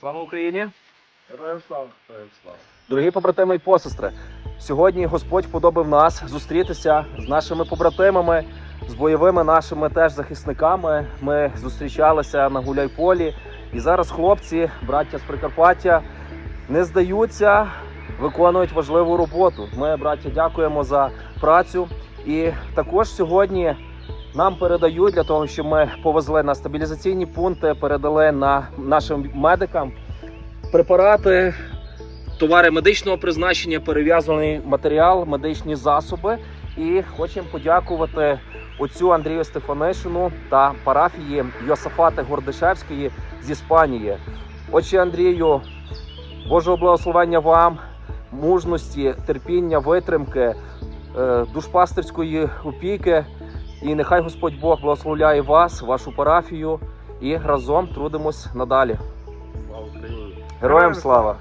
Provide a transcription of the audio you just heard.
Слава Україні! Героям слава! Героям слава! Дорогі побратими і посестри, сьогодні Господь подобив нас зустрітися з нашими побратимами, з бойовими нашими теж захисниками. Ми зустрічалися на Гуляйполі, і зараз хлопці, браття з Прикарпаття, не здаються, виконують важливу роботу. Ми, браття, дякуємо за працю. І також сьогодні нам передають для того, щоб ми повезли на стабілізаційні пункти, передали на нашим медикам препарати товари медичного призначення, перев'язаний матеріал, медичні засоби. І хочемо подякувати отцю Андрію Стефанишину та парафії Йосафати Гордишевської з Іспанії. Отче Андрію, Божого благословення вам, мужності, терпіння, витримки, е, душпастерської опіки. І нехай Господь Бог благословляє вас, вашу парафію, і разом трудимось надалі. Слава Україні! Героям слава!